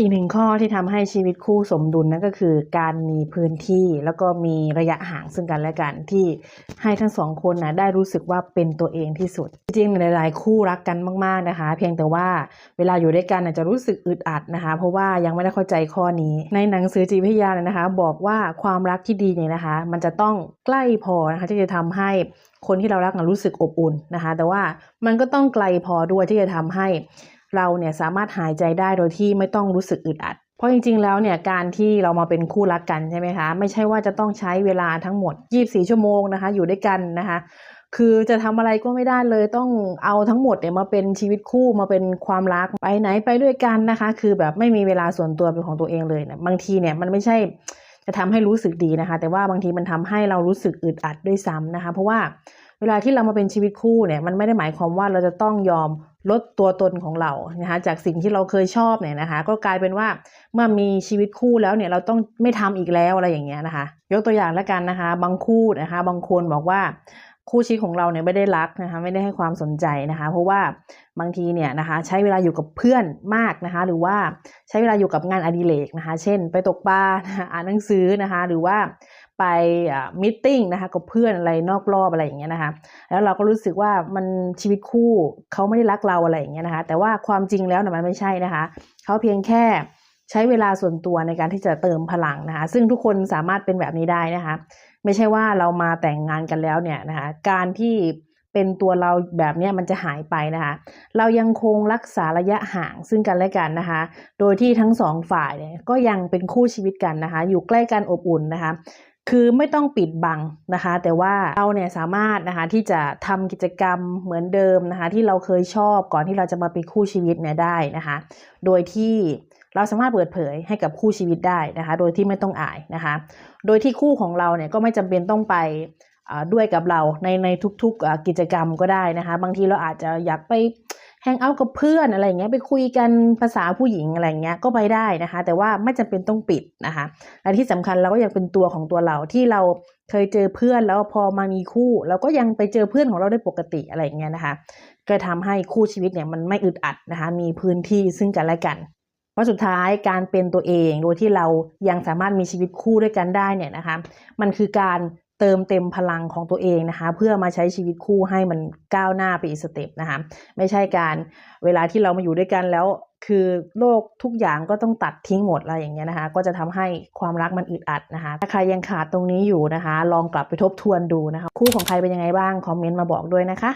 อีกหนึ่งข้อที่ทำให้ชีวิตคู่สมดุลนั่นก็คือ การมีพื้นที่แล้วก็มีระยะห่างซึ่งกันและกันที่ให้ทั้งสองคนนะได้รู้สึกว่าเป็นตัวเองที่สุด จริงๆหลายๆคู่รักกันมากๆนะคะ เพียงแต่ว่าเวลาอยู่ด้วยกันน่ะจะรู้สึกอึดอัดนะคะ เพราะว่ายังไม่ได้เข้าใจข้อนี้ ในหนังสือจิตวิทยาเนี่ยนะคะ บอกว่าความรักที่ดีเนี่ยนะคะ มันจะต้องใกล้พอนะคะที่จะทำให้คนที่เรารักนะรู้สึกอบอุ่นนะคะ แต่ว่ามันก็ต้องไกลพอด้วยที่จะทำให้ เราเนี่ยสามารถหายใจได้โดยที่ไม่ต้องรู้สึกอึดอัด เพราะจริงๆ แล้วเนี่ยการที่เรามาเป็นคู่รักกันใช่ไหมคะ ไม่ใช่ว่าจะต้องใช้เวลาทั้งหมด 24 ชั่วโมงนะคะ อยู่ด้วยกันนะคะ คือจะทำอะไรก็ไม่ได้เลยต้องเอาทั้งหมดเนี่ยมาเป็นชีวิตคู่มาเป็นความรักไปไหนไปด้วยกันนะคะ คือแบบไม่มีเวลาส่วนตัวเป็นของตัวเองเลยนะบางทีเนี่ยมันไม่ใช่จะทำให้รู้สึกดีนะคะ แต่ว่าบางทีมันทำให้เรารู้สึกอึดอัดด้วยซ้ำนะคะ เพราะว่าเวลาที่เรามาเป็นชีวิตคู่เนี่ยมันไม่ได้หมายความว่าเราจะต้องยอม ลดตัวตนของเรานะคะจากสิ่งที่เราเคยชอบเนี่ยนะคะ ก็กลายเป็นว่าเมื่อมีชีวิตคู่แล้วเนี่ยเราต้องไม่ทำอีกแล้วอะไรอย่างเงี้ยนะคะ ยกตัวอย่างแล้วกันนะคะ บางคู่นะคะ บางคนบอกว่าคู่ชีวิตของเราเนี่ยไม่ได้รักนะคะไม่ได้ให้ความสนใจนะคะ เพราะว่าบางทีเนี่ยนะคะ ใช้เวลาอยู่กับเพื่อนมากนะคะ หรือว่าใช้เวลาอยู่กับงานอดิเรกนะคะ เช่น ไปตกปลาอ่านหนังสือนะคะ หรือว่า ไปมิทติ้งนะคะกับเพื่อนอะไรนอกรอบอะไรอย่างเงี้ยนะคะแล้วเราก็รู้สึกว่ามันชีวิตคู่เขาไม่ได้รักเราอะไรอย่างเงี้ยนะคะแต่ว่าความจริงแล้วนี่ยมันไม่ใช่นะคะเขาเพียงแค่ใช้เวลาส่วนตัวในการที่จะเติมพลังนะคะซึ่งทุกคนสามารถเป็นแบบนี้ได้นะคะไม่ใช่ว่าเรามาแต่งงานกันแล้วเนี่ยนะคะการที่เป็นตัวเราแบบเนี้ยมันจะหายไปนะคะเรายังคงรักษาระยะห่างซึ่งกันและกันนะคะโดยที่ทั้งสองฝ่ายเนี่ยก็ยังเป็นคู่ชีวิตกันนะคะอยู่ใกล้กันอบอุ่นนะคะ คือไม่ต้องปิดบังนะคะ แต่ว่าเราเนี่ยสามารถนะคะที่จะทำกิจกรรมเหมือนเดิมนะคะ ที่เราเคยชอบก่อนที่เราจะมาเป็นคู่ชีวิตเนี่ยได้นะคะ โดยที่เราสามารถเปิดเผยให้กับคู่ชีวิตได้นะคะ โดยที่ไม่ต้องอายนะคะ โดยที่คู่ของเราเนี่ยก็ไม่จำเป็นต้องไปด้วยกับเราในในทุกๆกิจกรรมก็ได้นะคะ บางทีเราอาจจะอยากไป งเอาท์กับเพื่อนอะไรอย่างเงี้ยไปคุยกันภาษาผู้หญิงอะไรอย่างเงี้ยก็ไปได้นะคะ แต่ว่าไม่จำเป็นต้องปิดนะคะและที่สำคัญเราก็ยังเป็นตัวของตัวเราที่เราเคยเจอเพื่อนแล้วพอมามีคู่เราก็ยังไปเจอเพื่อนของเราได้ปกติอะไรอย่างเงี้ยนะคะ ก็ทำให้คู่ชีวิตเนี่ยมันไม่อึดอัดนะคะ มีพื้นที่ซึ่งกันและกันเพราะสุดท้ายการเป็นตัวเองโดยที่เรายังสามารถมีชีวิตคู่ด้วยกันได้เนี่ยนะคะ มันคือการ เติมเต็มพลังของตัวเองนะคะ เพื่อมาใช้ชีวิตคู่ให้มันก้าวหน้าไปอีกสเต็ปนะคะ ไม่ใช่การเวลาที่เรามาอยู่ด้วยกันแล้ว คือโลกทุกอย่างก็ต้องตัดทิ้งหมดอะไรอย่างเงี้ยนะคะ ก็จะทำให้ความรักมันอึดอัดนะคะ ถ้าใครยังขาดตรงนี้อยู่นะคะ ลองกลับไปทบทวนดูนะคะ คู่ของใครเป็นยังไงบ้างคอมเมนต์มาบอกด้วยนะคะ